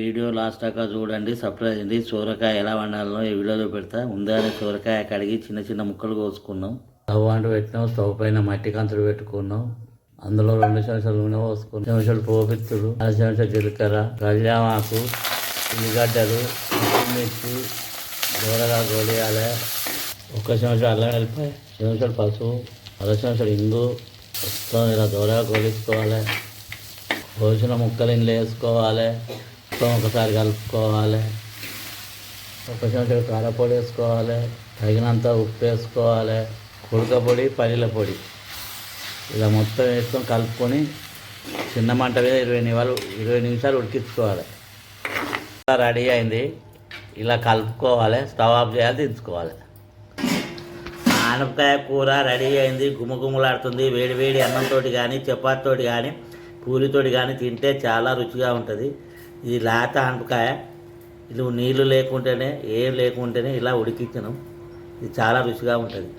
Video last దాకా చూడండి surprise అండి సోరకాయ ఎలా వండాలో ఈ వీడియోలో పెడతా. ముందుగానే సోరకాయ కడిగి చిన్న చిన్న ముక్కలు కోసుకున్నాం. స్టవ్ అంటూ పెట్టినాం స్టవ్ పైన మట్టి కంతులు పెట్టుకున్నాం. అందులో రెండు చెంచాలు నూనె పోసుకున్నాం. చెంచాలు పోపిత్తుడు అర చెంచా జీలకర్ర కళ్యామాకు ఉల్లిగడ్డలు మిర్చి దూరగా గోలియాలి ఒక చెంచా అల్లం వెళ్ళిపోయి చెంచాలు పసుపు అర చెంచాలు ఇంగు మొత్తం ఇలా దూరగా గోలించుకోవాలి. కోసిన ముక్కలు ఇంట్లో వేసుకోవాలి. మొత్తం ఒకసారి కలుపుకోవాలి. ఒక చెంచా కారపొడి వేసుకోవాలి. తగినంత ఉప్పు వేసుకోవాలి. కుడక పొడి పల్లీల పొడి. ఇలా మొత్తం వేసుకొని కలుపుకొని చిన్న మంట మీద ఇరవై నిమిషాలు ఇరవై నిమిషాలు ఉడికించుకోవాలి. రెడీ అయింది. ఇలా కలుపుకోవాలి. స్టవ్ ఆఫ్ చేయాలి దించుకోవాలి. ఆనపకాయ కూర రెడీ అయింది. గుమగుమలాడుతుంది. వేడి వేడి అన్నంతో కానీ చపాతీతోటి కానీ పూరితోటి కానీ తింటే చాలా రుచిగా ఉంటుంది. ఇది లేత ఆనపకాయ ఇది నీళ్ళు లేకుంటేనే ఏం లేకుంటేనే ఇలా ఉడికించను. ఇది చాలా రుచిగా ఉంటుంది.